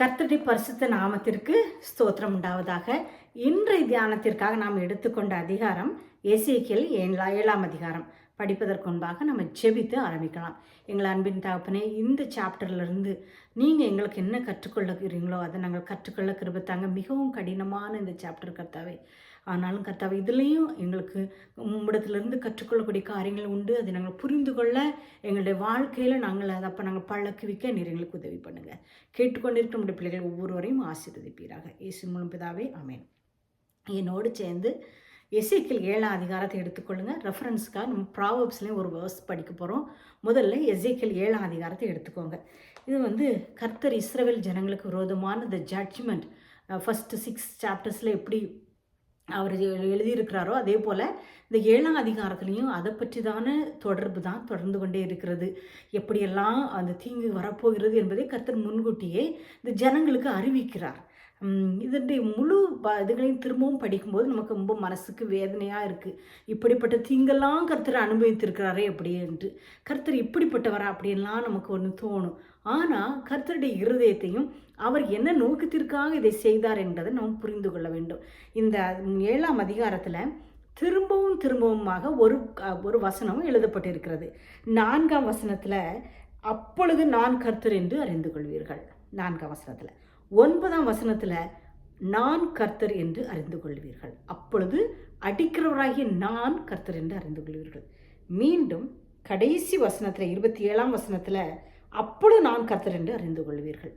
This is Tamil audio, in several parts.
கர்த்தடி பரிசுத்த நாமத்திற்கு ஸ்தோத்திரம் உண்டாவதாக. இன்றைய தியானத்திற்காக நாம் எடுத்துக்கொண்ட அதிகாரம் எசேக்கியல் ஏழா ஏழாம் அதிகாரம். படிப்பதற்கு முன்பாக நம்ம ஜெபித்து ஆரம்பிக்கலாம். எங்கள் அன்பின் தகப்பனே இந்த சாப்டர்லேருந்து நீங்கள் எங்களுக்கு என்ன கற்றுக்கொள்ளுகிறீங்களோ அதை நாங்கள் கற்றுக்கொள்ள கிருபத்தாங்க. மிகவும் கடினமான இந்த சாப்டர் கர்த்தாவே. ஆனாலும் கர்த்தாவை இதுலேயும் எங்களுக்கு உம்மிடத்துலேருந்து கற்றுக்கொள்ளக்கூடிய காரியங்கள் உண்டு. அதை நாங்கள் புரிந்து கொள்ள எங்களுடைய வாழ்க்கையில் நாங்கள் அதை அப்போ நாங்கள் பழக்குவிக்க நீர் எங்களுக்கு உதவி பண்ணுங்கள் கேட்டுக்கொண்டிருக்க நம்முடைய பிள்ளைகள் ஒவ்வொருவரையும் ஆசீர்வதிப்பீராக. இயேசு மூலம் பிதாவே அமேன் என்னோடு சேர்ந்து எசேக்கில் ஏழாம் அதிகாரத்தை எடுத்துக்கொள்ளுங்க. ரெஃபரன்ஸ்க்காக நம்ம ப்ராவப்ஸ்லேயும் ஒரு வேர்ஸ் படிக்க போகிறோம் முதல்ல எசேக்கில் ஏழாம் அதிகாரத்தை எடுத்துக்கோங்க. இது வந்து கர்த்தர் இஸ்ரவேல் ஜனங்களுக்கு விரோதமான த ஜட்ஜ்மெண்ட் ஃபஸ்ட்டு சிக்ஸ் சாப்டர்ஸில் எப்படி அவர் எழுதியிருக்கிறாரோ அதே போல் இந்த ஏழாம் அதிகாரத்துலேயும் அதை பற்றி தான தொடர்பு தான் தொடர்ந்து கொண்டே இருக்கிறது. எப்படியெல்லாம் அந்த தீங்கு வரப்போகிறது என்பதை கர்த்தர் முன்கூட்டியே இந்த ஜனங்களுக்கு அறிவிக்கிறார். இதனுடைய முழு ப- இதுகளையும் திரும்பவும் படிக்கும்போது நமக்கு ரொம்ப மனசுக்கு வேதனையாக இருக்குது இப்படிப்பட்ட தீங்கெல்லாம் கர்த்தர் அனுபவித்திருக்கிறாரே அப்படின்ட்டு. என்று கர்த்தர் இப்படிப்பட்டவரா அப்படின்லாம் நமக்கு ஒன்று தோணும். ஆனால் கர்த்தருடைய இருதயத்தையும் அவர் என்ன நோக்கத்திற்காக இதை செய்தார் என்பதை நாம் புரிந்து கொள்ள வேண்டும். இந்த ஏழாம் அதிகாரத்தில் திரும்பவும் திரும்பவுமாக ஒரு ஒரு வசனமும் எழுதப்பட்டிருக்கிறது. நான்காம் வசனத்தில் அப்பொழுது நான் கர்த்தர் என்று அறிந்து கொள்வீர்கள். நான்காம் வசனத்தில். ஒன்பதாம் வசனத்தில் நான் கர்த்தர் என்று அறிந்து கொள்வீர்கள் அப்பொழுது அடிக்கிறவராகிய நான் கர்த்தர் என்று அறிந்து கொள்வீர்கள் மீண்டும் கடைசி வசனத்தில் இருபத்தி ஏழாம் வசனத்தில் அப்பொழுது நான் கர்த்தர் என்று அறிந்து கொள்வீர்கள்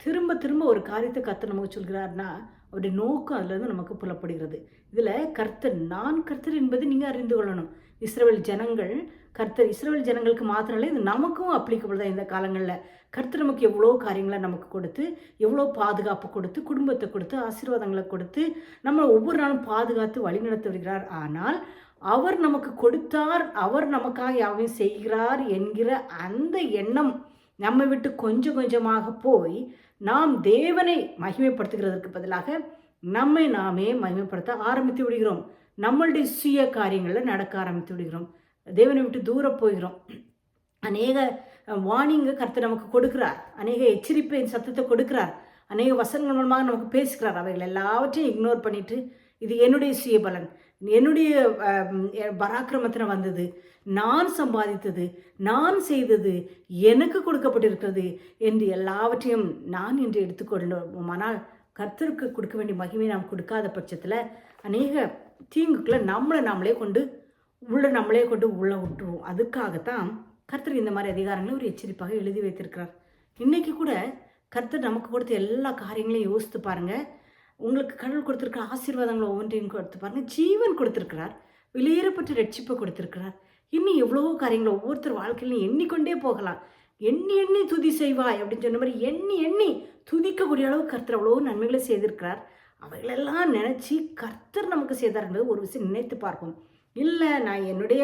திரும்ப திரும்ப ஒரு காரியத்தை கர்த்தர் நமக்கு சொல்கிறார்னா அவருடைய நோக்கம் அதுலேருந்து நமக்கு புலப்படுகிறது. இதில் கர்த்தர் நான் கர்த்தர் என்பது நீங்கள் அறிந்து கொள்ளணும். இஸ்ரேல் ஜனங்கள் கர்த்தர் இஸ்ரோல் ஜனங்களுக்கு மாத்திரம் இல்லை இது நமக்கும் அப்ளிகபிள் தான் இந்த காலங்களில். கர்த்தர் நமக்கு எவ்வளோ காரியங்களை நமக்கு கொடுத்து எவ்வளோ பாதுகாப்பு கொடுத்து குடும்பத்தை கொடுத்து ஆசீர்வாதங்களை கொடுத்து நம்மளை ஒவ்வொரு நாளும் பாதுகாத்து வழிநடத்தி வருகிறார். ஆனால் அவர் நமக்கு கொடுத்தார் அவர் நமக்காக யாவையும் செய்கிறார் என்கிற அந்த எண்ணம் நம்மை விட்டு கொஞ்சம் கொஞ்சமாக போய் நாம் தேவனை மகிமைப்படுத்துகிறதற்கு பதிலாக நம்மை நாமே மகிமைப்படுத்த ஆரம்பித்து விடுகிறோம். நம்மளுடைய சுய காரியங்களில் நடக்க ஆரம்பித்து விடுகிறோம். தேவனை விட்டு தூர போயிடும் அநேக வார்னிங்கு கருத்து நமக்கு கொடுக்கிறார். அநேக எச்சரிப்பின் சத்தத்தை கொடுக்கிறார். அநேக வசனங்கள் மூலமாக நமக்கு பேசுகிறார். அவைகள் எல்லாவற்றையும் இக்னோர் பண்ணிட்டு இது என்னுடைய சுயபலன். என்னுடைய பராக்கிரமத்தில் வந்தது. நான் சம்பாதித்தது. நான் செய்தது. எனக்கு கொடுக்கப்பட்டிருக்கிறது என்று எல்லாவற்றையும் நான் என்று எடுத்துக்கொண்டோம் ஆனால் கர்த்தருக்கு கொடுக்க வேண்டிய மகிமை நாம் கொடுக்காத பட்சத்தில் அநேக தீங்குக்குள்ள நம்மளை நாமளே கொண்டு உள்ள நம்மளே கொண்டு உள்ள விட்டுருவோம். அதுக்காகத்தான் கர்த்தர் இந்த மாதிரி அதிகாரங்களை ஒரு எச்சரிப்பாக எழுதி வைத்திருக்கிறார். இன்னைக்கு கூட கர்த்தர் நமக்கு கொடுத்த எல்லா காரியங்களையும் யோசித்து பாருங்க. உங்களுக்கு கடவுள் கொடுத்துருக்க ஆசீர்வாதங்களை ஒவ்வொன்றையும் கொடுத்து பாருங்க. ஜீவன் கொடுத்துருக்கிறார். வெளியேறப்பட்ட ரட்சிப்பை கொடுத்துருக்கிறார். இன்னும் எவ்வளவோ காரியங்களை ஒவ்வொருத்தர் வாழ்க்கையிலையும் எண்ணிக்கொண்டே போகலாம். எண்ணி எண்ணி துதி செய்வாய் அப்படின்னு சொன்ன மாதிரி எண்ணி எண்ணி துதிக்கக்கூடிய அளவு கர்த்தர் அவ்வளோ நன்மைகளை செய்திருக்கிறார். அவைகளெல்லாம் நினச்சி கர்த்தர் நமக்கு செய்தார் என்பது ஒரு விஷயம் நினைத்து பார்ப்போம். இல்லை நான் என்னுடைய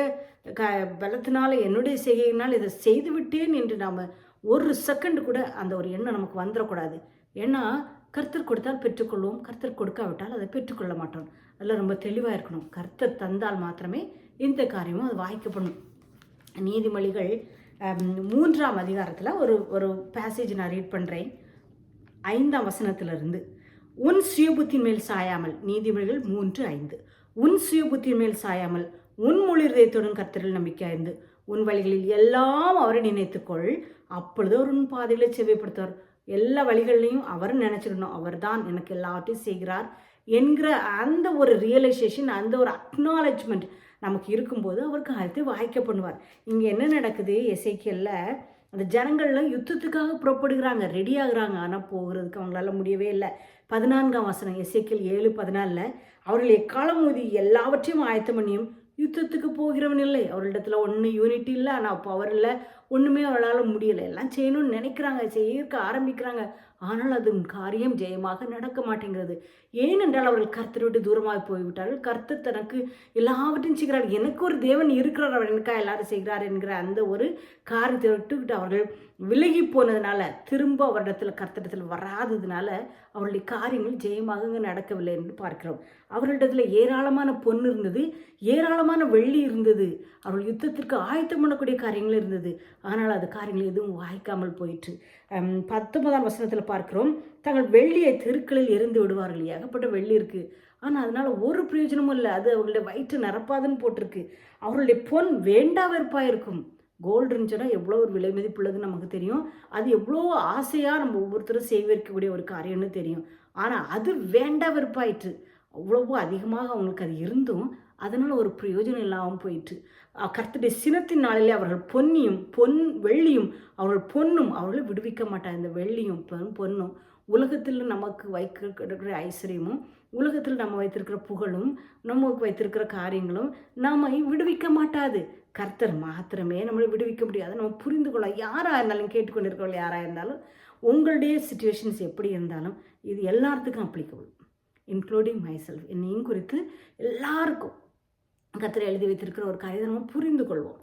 க பலத்தினால என்னுடைய செய்கையினால் இதை செய்து விட்டேன் என்று நாம் ஒரு செகண்ட் கூட அந்த ஒரு எண்ணம் நமக்கு வந்துடக்கூடாது ஏன்னா கர்த்தர் கொடுத்தால் பெற்றுக்கொள்வோம். கர்த்தர் கொடுக்காவிட்டால் அதை பெற்றுக்கொள்ள மாட்டோம். அதில் ரொம்ப தெளிவாக இருக்கணும். கர்த்தர் தந்தால் மாத்திரமே இந்த காரியமும் அது வாய்க்கப்படும் நீதிமொழிகள் மூன்றாம் அதிகாரத்தில் ஒரு ஒரு பேசேஜ் நான் ரீட் பண்ணுறேன் ஐந்தாம் வசனத்திலிருந்து உன் சுயபுத்தின் மேல் சாயாமல். நீதிமொழிகள் மூன்று ஐந்து. உன் சுயபுத்தின் மேல் சாயாமல் உன் முழு இதயத்துடன் கர்த்தரில் நம்பிக்கையாய்ந்து உன் வழிகளில் எல்லாம் அவரை நினைத்துக்கொள். அப்பொழுது அவர் உன் பாதைகளை செவ்வைப்படுத்துவார். எல்லா வழிகள்லையும் அவர் நினச்சிடணும் அவர் தான் எனக்கு எல்லாவற்றையும் செய்கிறார் என்கிற அந்த ஒரு ரியலைசேஷன் அந்த ஒரு அக்னாலஜ்மெண்ட் நமக்கு இருக்கும்போது அவர் காலத்தை வாய்க்க பண்ணுவார். இங்கே என்ன நடக்குது? எசைக்கியல்ல அந்த ஜனங்கள்லாம் யுத்தத்துக்காக புறப்படுகிறாங்க ரெடி ஆகுறாங்க. ஆனால் போகிறதுக்கு அவங்களால முடியவே இல்லை. பதினான்காம் வசனம் எசைக்கியல் ஏழு பதினாலில் அவர்கள் எக்காலம் ஊதி எல்லாவற்றையும் ஆயத்தம் பண்ணியும் யுத்தத்துக்கு போகிறவன் இல்லை. அவர்களிடத்துல ஒன்று யூனிட்டி இல்லை. ஆனால் பவர் இல்லை. ஒன்றுமே அவளால் முடியலை. எல்லாம் செய்யணும்னு நினைக்கிறாங்க. செய்யறக்க ஆரம்பிக்கிறாங்க. ஆனால் அது காரியம் ஜெயமாக நடக்க மாட்டேங்கிறது. ஏனென்றால் அவர்கள் கர்த்தரை விட்டு தூரமாக போய்விட்டார்கள். கர்த்தர் தனக்கு எல்லாவற்றையும் செய்கிறார். எனக்கு ஒரு தேவன் இருக்கிறார். அவர் எனக்கா எல்லாரும் செய்கிறார் என்கிற அந்த ஒரு காரியத்தை விட்டுக்கிட்டு அவர்கள் விலகி போனதுனால திரும்ப அவரிடத்தில் கர்த்தரிடத்தில் வராததுனால அவருடைய காரியங்கள் ஜெயமாக நடக்கவில்லை என்று பார்க்கிறோம். அவர்களிடத்தில் ஏராளமான பொண்ணு இருந்தது. ஏராளமான வெள்ளி இருந்தது. அவர்கள் யுத்தத்திற்கு ஆயத்தம் பண்ணக்கூடிய காரியங்கள் இருந்தது. ஆனால் அது காரியங்கள் எதுவும் வாய்க்காமல் போயிற்று. பத்தொன்பதாம் வசனத்தில் பார்க்கிறோம் தங்கள் வெள்ளியை தெருக்களில் எரிந்து விடுவார்கள். ஏகப்பட்ட வெள்ளி இருக்குது ஆனால் அதனால் ஒரு பிரயோஜனமும் இல்லை. அது அவர்களுடைய வயிற்று நிரப்பாதுன்னு போட்டிருக்கு. அவர்களுடைய பொன் வேண்டா வெறுப்பாக இருக்கும் கோல்டுன்னு சொன்னால் எவ்வளோ ஒரு விலை மதிப்புள்ளதுன்னு நமக்கு தெரியும். அது எவ்வளோ ஆசையாக நம்ம ஒவ்வொருத்தரும் செய்விக்கக்கூடிய ஒரு காரியம்னு தெரியும். ஆனால் அது வேண்டா வெறுப்பாயிற்று. அவ்வளவோ அதிகமாக அவங்களுக்கு அது இருந்தும் அதனால் ஒரு பிரயோஜனம் இல்லாமல் போயிட்டு கர்த்தருடைய சினத்தின் நாளிலே அவர்கள் பொன்னியும் பொன் வெள்ளியும் அவர்கள் பொண்ணும் அவர்களை விடுவிக்க மாட்டார். இந்த வெள்ளியும் பொண்ணும் பொன்னும். உலகத்தில் நமக்கு வைக்கிற ஐஸ்வர்யமும் உலகத்தில் நம்ம வைத்திருக்கிற புகழும் நமக்கு வைத்திருக்கிற காரியங்களும் நாம் விடுவிக்க மாட்டாது? கர்த்தர் மாத்திரமே நம்மளை விடுவிக்க முடியாது. நம்ம புரிந்து கொள்ள யாராக இருந்தாலும் கேட்டுக்கொண்டிருக்கிறவங்க யாராக இருந்தாலும் உங்களுடைய சுச்சுவேஷன்ஸ் எப்படி இருந்தாலும் இது எல்லாத்துக்கும் அப்ளிகபிள் இன்க்ளூடிங் மை செல்ஃப் என்னையும் குறித்து எல்லாருக்கும். கர்த்தர் எழுதி வைத்திருக்கிற ஒரு காரியத்தை நம்ம புரிந்து கொள்வோம்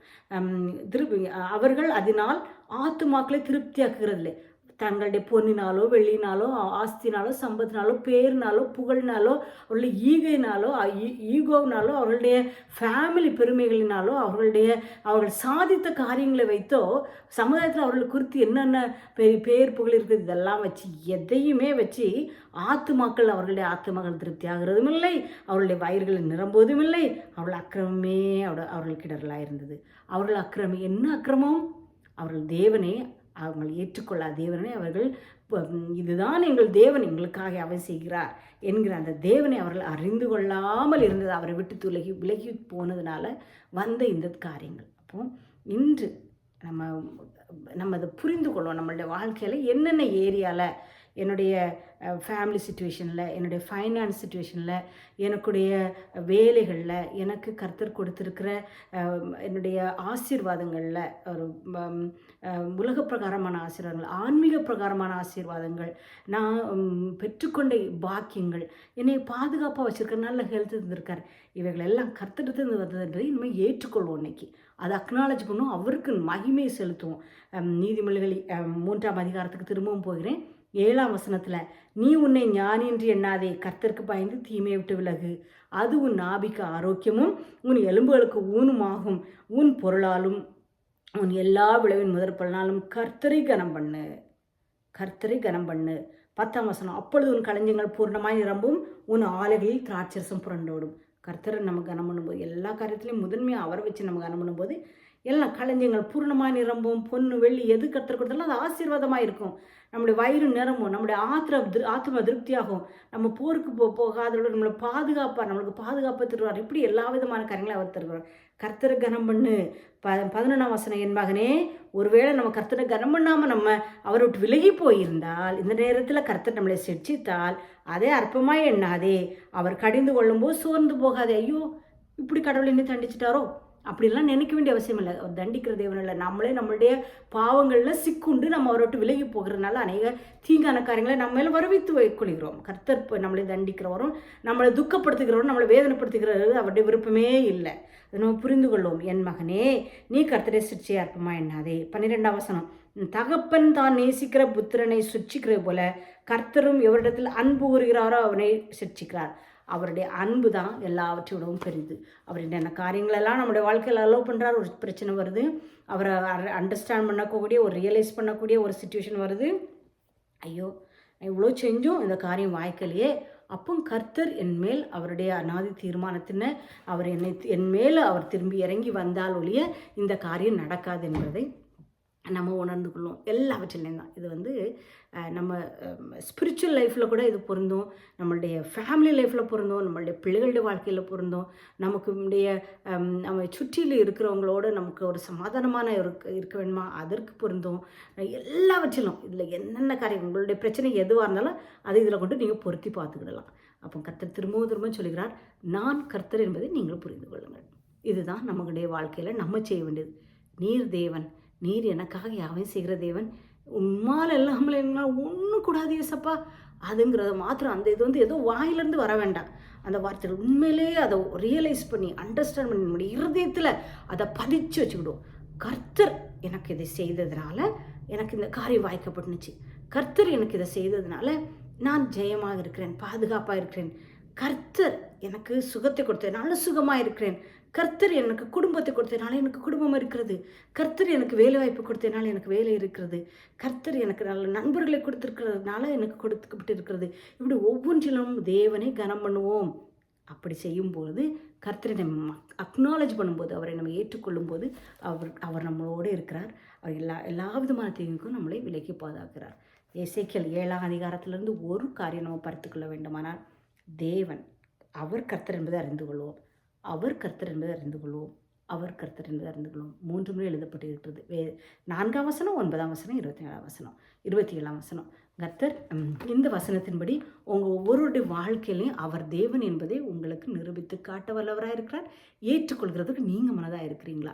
திருப்பி அவர்கள் அதனால் ஆத்துமாக்களை திருப்தியாக்குகிறதில்லை. தங்களுடைய பொன்னினாலோ வெள்ளினாலோ ஆஸ்தினாலோ சம்பத்தினாலோ பேர்னாலோ புகழ்னாலோ அவர்களுடைய ஈகைனாலோ ஈ- ஈகோவினாலோ அவர்களுடைய ஃபேமிலி பெருமைகளினாலோ அவர்களுடைய அவர்கள் சாதித்த காரியங்களை வைத்தோ சமுதாயத்தில் அவர்கள் குறித்து என்னென்ன பெரிய பேர் புகழ் இருக்குது இதெல்லாம் வச்சு எதையுமே வச்சு ஆத்துமாக்கள் அவர்களுடைய ஆத்துமாக்கள் திருப்தி ஆகிறதும் இல்லை அவர்களுடைய வயிறுகளை நிரம்புவதும் இல்லை அவர்கள் அக்கிரமமே அவட அவர்கள் கிடறலாக இருந்தது அவர்கள் அக்கிரமம் என்ன அக்கிரமம்? அவர்கள் தேவனை அவங்கள் ஏற்றுக்கொள்ளாத தேவனை அவர்கள் இதுதான் எங்கள் தேவன் எங்களுக்காக அவர் செய்கிறார் என்கிற அந்த தேவனை அவர்கள் அறிந்து கொள்ளாமல் இருந்தது. அவரை விட்டு துலகி விலகி போனதுனால வந்த இந்த காரியங்கள். அப்போ இன்று நம்ம நம்ம அதை புரிந்து கொள்வோம். நம்மளுடைய வாழ்க்கையில் என்னென்ன ஏரியாவில் என்னுடைய ஃபேமிலி சுச்சுவேஷனில் என்னுடைய ஃபைனான்ஸ் சுச்சுவேஷனில் எனக்குடைய வேலைகளில் எனக்கு கர்த்தர் கொடுத்துருக்கிற என்னுடைய ஆசீர்வாதங்களில் ஒரு உலக பிரகாரமான ஆசீர்வாதங்கள் ஆன்மீக பிரகாரமான ஆசீர்வாதங்கள் நான் பெற்றுக்கொண்ட பாக்கியங்கள் என்னை பாதுகாப்பாக வச்சுருக்க நல்ல ஹெல்த் இருந்திருக்கார் இவைகள் எல்லாம் வந்ததுன்றதை இனிமேல் ஏற்றுக்கொள்வோம் இன்னைக்கு. அதை அக்னாலஜ் பண்ணும் அவருக்கு மகிமை செலுத்துவோம். அம், நீதிமொழிகள் மூன்றாம் அதிகாரத்துக்கு திரும்பவும் போகிறேன். ஏழாம் வசனத்தில் நீ உன்னை ஞானி என்று எண்ணாதே கர்த்தருக்கு பயந்து தீமையை விட்டு விலகு. அது உன் நாபிக்கு ஆரோக்கியமும் உன் எலும்புகளுக்கு ஊனுமாகும். உன் பொருளாலும் உன் எல்லா விளைவின் முதற் பலனாலும் கர்த்தரை கனம் பண்ணு. கர்த்தரை கனம் பண்ணு. பத்தாம் வசனம் அப்பொழுது உன் களஞ்சியங்கள் பூர்ணமாய் நிரம்பும் உன் ஆலைகளில் திராட்சரசம் புரண்டோடும். கர்த்தரை நம்ம கனம் பண்ணும்போது எல்லா காரியத்திலையும் முதன்மையாக அவரை வச்சு நம்ம கனம் பண்ணும்போது எல்லாம் களஞ்சியங்கள் பூர்ணமாக நிரம்பும் பொண்ணு வெள்ளி எது கர்த்தர் கொடுத்தாலும் அது ஆசீர்வாதமாக இருக்கும். நம்முடைய வயிறு நிரம்பும் நம்முடைய ஆத்திர திரு- ஆத்ம திருப்தியாகும். நம்ம போருக்கு போ போகாதோட நம்மளை பாதுகாப்பார் நம்மளுக்கு பாதுகாப்பு தருவார். இப்படி எல்லா விதமான காரியங்களும் அவர் தருவார். கர்த்தரை கனம் பண்ணு. ப பதினொன்றாம் வசனம் என் மகனே ஒருவேளை நம்ம கர்த்தரை கனம் பண்ணாமல் நம்ம அவரை விட்டு விலகி போயிருந்தால் இந்த நேரத்தில் கர்த்தர் நம்மளை சிட்சித்தால் அதே அற்பமாக எண்ணாதே. அவர் கடிந்து கொள்ளும்போது சோர்ந்து போகாதே. ஐயோ இப்படி கடவுள் என்ன தண்டிச்சிட்டாரோ? அப்படிலாம் நினைக்க வேண்டிய அவசியம் இல்லை. அவர் தண்டிக்கிற தேவன் இல்லை. நம்மளே நம்மளுடைய பாவங்களில் சிக்குண்டு நம்ம அவரோட்டு விலகி போகிறதுனால அநேக தீங்கான காரியங்களை நம்ம மேலே வரவித்து வைக்கொள்கிறோம். கர்த்தர் நம்மளை தண்டிக்கிறவரும் நம்மளை துக்கப்படுத்துகிறவரும் நம்மளை வேதனைப்படுத்துகிறது அவருடைய விருப்பமே இல்லை. அதை நம்ம புரிந்து கொள்வோம். என் மகனே நீ கர்த்தரை சிற்சியா இருப்பமா என்னாதே பன்னிரெண்டாம் வசனம். தகப்பன் தான் நேசிக்கிற புத்திரனை சுட்சிக்கிறது போல கர்த்தரும் எவரிடத்தில் அன்பு கூறுகிறாரோ அவனை சிற்சிக்கிறார் அவருடைய அன்பு தான் எல்லாவற்றோடவும் பெரிது. அவர் என்னென்ன காரியங்களெல்லாம் நம்முடைய வாழ்க்கையில் அலோவ் பண்ணுறாரு ஒரு பிரச்சனை வருது அவரை அண்டர்ஸ்டாண்ட் பண்ணக்கூடிய ஒரு ரியலைஸ் பண்ணக்கூடிய ஒரு சுச்சுவேஷன் வருது. ஐயோ இவ்வளோ செஞ்சும் இந்த காரியம் வாய்க்கலையே. அப்போ கர்த்தர் என் மேல் அவருடைய அநாதி தீர்மானத்தின அவர் என்னை என் மேல் அவர் திரும்பி இறங்கி வந்தால் ஒழிய இந்த காரியம் நடக்காது என்பதை நம்ம உணர்ந்து கொள்ளும் எல்லாவற்றிலையும் தான். இது வந்து நம்ம ஸ்பிரிச்சுவல் லைஃப்பில் கூட இது பொருந்தும். நம்மளுடைய ஃபேமிலி லைஃப்பில் பொருந்தும். நம்மளுடைய பிள்ளைகளுடைய வாழ்க்கையில் பொருந்தும். நமக்குடைய நம்ம சுற்றியில் இருக்கிறவங்களோட நமக்கு ஒரு சமாதானமான இருக்க இருக்க வேணுமா அதற்கு பொருந்தும். எல்லாவற்றிலும். இதில் என்னென்ன காரியம் உங்களுடைய பிரச்சனை எதுவாக இருந்தாலும் அதை இதில் கொண்டு நீங்கள் பொருத்தி பார்த்துக்கிடலாம். அப்போ கர்த்தர் திரும்பவும் திரும்ப சொல்கிறார் நான் கர்த்தர் என்பதை நீங்கள் புரிந்து கொள்ளுங்கள். இதுதான் நம்மளுடைய வாழ்க்கையில் நம்ம செய்ய வேண்டியது. நீர் தேவன். நீர் எனக்காக யாவையும் செய்கிற தேவன். உம்மால் இல்லாமல் எங்களால் ஒன்றும் கூடாது ஏசப்பா. அதுங்கிறத மாத்திரம் அந்த இது வந்து ஏதோ வாயிலிருந்து வர வேண்டாம். அந்த வார்த்தைகள் உண்மையிலேயே அதை ரியலைஸ் பண்ணி அண்டர்ஸ்டாண்ட் பண்ணி நம்முடைய இருதயத்தில் அதை பதிச்சு வச்சுக்கிடுவோம். கர்த்தர் எனக்கு இதை செய்ததுனால எனக்கு இந்த காரியம் வாய்க்கப்பட்டுச்சு கர்த்தர் எனக்கு இதை செய்ததுனால நான் ஜெயமாக இருக்கிறேன் பாதுகாப்பாக இருக்கிறேன். கர்த்தர் எனக்கு சுகத்தை கொடுத்ததுனால சுகமாக இருக்கிறேன் கர்த்தர் எனக்கு குடும்பத்தை கொடுத்தனால எனக்கு குடும்பம் இருக்கிறது. கர்த்தர் எனக்கு வேலை வாய்ப்பு கொடுத்தனால எனக்கு வேலை இருக்கிறது. கர்த்தர் எனக்கு நல்ல நண்பர்களை கொடுத்துருக்கிறதுனால எனக்கு கொடுத்துக்கப்பட்டு இருக்கிறது இப்படி ஒவ்வொன்றிலும் தேவனை கனம் பண்ணுவோம். அப்படி செய்யும்போது கர்த்தரை நம்ம அக்னாலேஜ் பண்ணும்போது அவரை நம்ம ஏற்றுக்கொள்ளும் போது அவர் அவர் நம்மளோடு இருக்கிறார். அவர் எல்லா எல்லா விதமான தீங்குக்கும் நம்மளை விலக்கி பாதுகாக்கிறார். இசைக்கல் ஏழாம் அதிகாரத்திலிருந்து ஒரு காரியம் நம்ம பறித்துக்கொள்ள வேண்டுமானால் தேவன் அவர் கர்த்தர் என்பதை அறிந்து கொள்வோம். அவர் கர்த்தர் என்பதை அறிந்து கொள்வோம். அவர் கர்த்தர் என்பதை அறிந்து கொள்வோம். மூன்று முறை எழுதப்பட்டிருக்கிறது. வே நான்காம் வசனம் ஒன்பதாம் வசனம் இருபத்தி ஏழாம் வசனம் இருபத்தி ஏழாம் வசனம். கர்த்தர் இந்த வசனத்தின்படி உங்கள் ஒவ்வொருடைய வாழ்க்கையிலையும் அவர் தேவன் என்பதை உங்களுக்கு நிரூபித்து காட்ட வல்லவராக இருக்கிறார் ஏற்றுக்கொள்கிறதுக்கு நீங்கள் மனதாக இருக்கிறீங்களா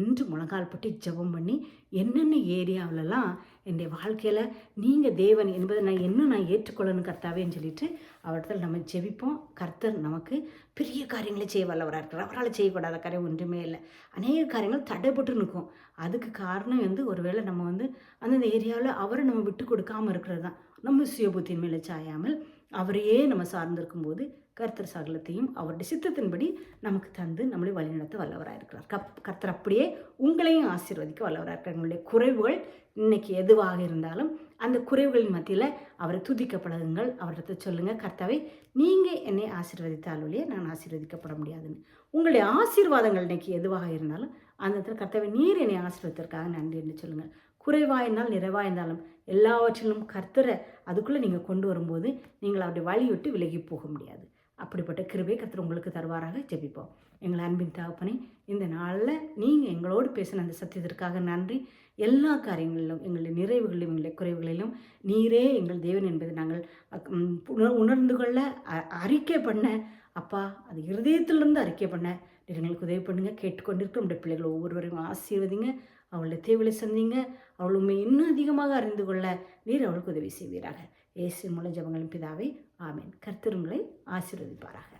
இன்று முழங்கால் பட்டு ஜெபம் பண்ணி என்னென்ன ஏரியாவிலலாம் என்னுடைய வாழ்க்கையில் நீங்கள் தேவன் என்பதை நான் இன்னும் நான் ஏற்றுக்கொள்ளணும் கர்த்தாவேன்னு சொல்லிட்டு அவர்கிட்ட நம்ம ஜெபிப்போம். கர்த்தர் நமக்கு பெரிய காரியங்களை செய்ய வல்லவராக இருக்கிறார் அவரால் செய்யக்கூடாத காரியம் ஒன்றுமே இல்லை. அநேக காரியங்கள் தடைப்பட்டு நிற்கும் அதுக்கு காரணம் வந்து ஒருவேளை நம்ம வந்து அந்தந்த ஏரியாவில் அவரை நம்ம விட்டு கொடுக்காம இருக்கிறது தான். நம்ம சுயபுத்தின் மேலே சாயாமல் அவரையே நம்ம சார்ந்திருக்கும் போது கர்த்தர் சகலத்தையும் அவருடைய சித்தத்தின்படி நமக்கு தந்து நம்மளை வழிநடத்த வல்லவராக இருக்கிறார். கப் கர்த்தர் அப்படியே உங்களையும் ஆசீர்வதிக்க வல்லவராக இருக்கிறார். உங்களுடைய குறைவுகள் இன்னைக்கு எதுவாக இருந்தாலும் அந்த குறைவுகளின் மத்தியில் அவரை துதிக்க பழகுங்கள் அவர்கிட்ட சொல்லுங்கள் கர்த்தாவை நீங்கள் என்னை ஆசீர்வதித்தால் வழியே நான் ஆசீர்வதிக்கப்பட முடியாதுன்னு. உங்களுடைய ஆசீர்வாதங்கள் இன்னைக்கு எதுவாக இருந்தாலும் அந்த இடத்துல கர்த்தாவை நீர் என்னை ஆசீர்வதித்திற்காக நன்றி என்று சொல்லுங்கள். குறைவாயிருந்தால் நிறைவாயிருந்தாலும் எல்லாவற்றிலும் கர்த்தரை அதுக்குள்ளே நீங்கள் கொண்டு வரும்போது நீங்கள் அப்படி வழி விட்டு விலகி போக முடியாது. அப்படிப்பட்ட கிருபை கர்த்தர் உங்களுக்கு தருவாராக. ஜெபிப்போம். எங்கள் அன்பின் தகப்பனே இந்த நாளில் நீங்கள் எங்களோடு பேசின அந்த சத்தியத்திற்காக நன்றி. எல்லா காரியங்களிலும் எங்களுடைய நிறைவுகளிலும் எங்களுடைய குறைவுகளிலும் நீரே எங்கள் தேவன் என்பதை நாங்கள் உணர் உணர்ந்து கொள்ள அ- அறிக்கை பண்ண அப்பா அது இருதயத்திலிருந்து அறிக்கை பண்ண எங்களுக்கு உதவி பண்ணுங்கள் கேட்டுக்கொண்டிருக்கிற நம்முடைய பிள்ளைகள் ஒவ்வொருவரையும் ஆசீர்வதிங்க. அவளுடைய தேவையை சந்திங்க. அவள் உண்மை இன்னும் அதிகமாக அறிந்து கொள்ள நீர் அவளுக்கு உதவி செய்வீராக. இயேசு மூலம் ஜபங்களின் பிதாவே ஆமென். கர்த்தர் ஆசீர்வதிப்பாராக.